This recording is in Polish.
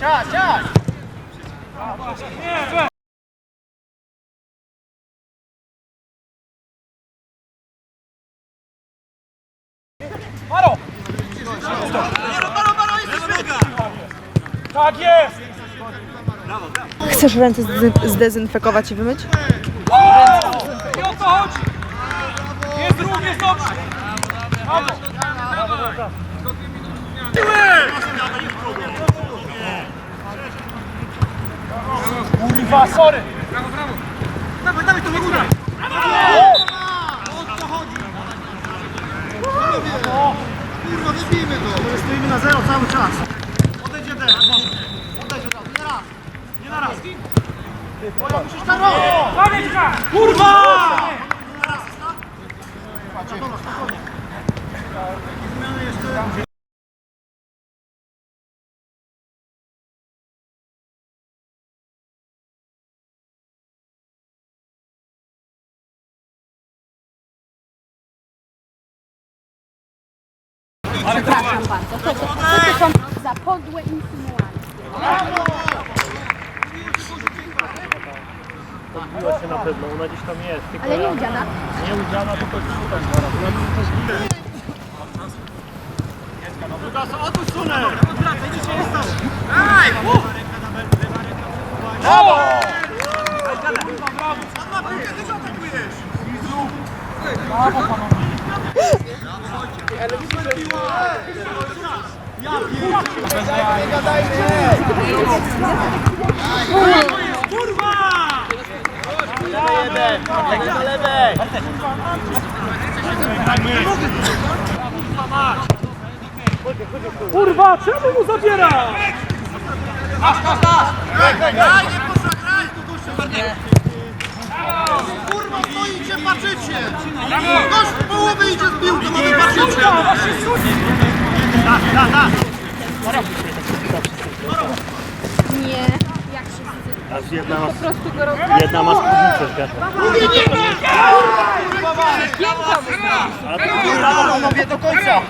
Czas, czas! Maro! Tak jest! Chcesz ręce zde- zdezynfekować i wymyć? I o co chodzi? Jest jest dobrze! Brawo! Kurwa, sorry! Kurwa, wybijmy to! Stoimy na zero cały czas. Odejdź jeden. Odejdź od razu, nie raz. Nie na raz. Ty, Boja, musisz tam Kurwa! Przepraszam bardzo. To, to, to, są za podłe insynuacje. Odbiła się na pewno, ona gdzieś tam jest. Tylko Ale nie ja- udziana. Nie udziana, tylko tutaj dwa razy. Brawo! Kurwa, czemu mu zabiera? Kurwa, stoicie, patrzycie! Gość w połowie idzie z piłką, a wy patrzycie! Nie, jak wszyscy. Aż jedna ma, Po prostu go roz... jedna ma spódnicę w gardle. Panowie, do końca!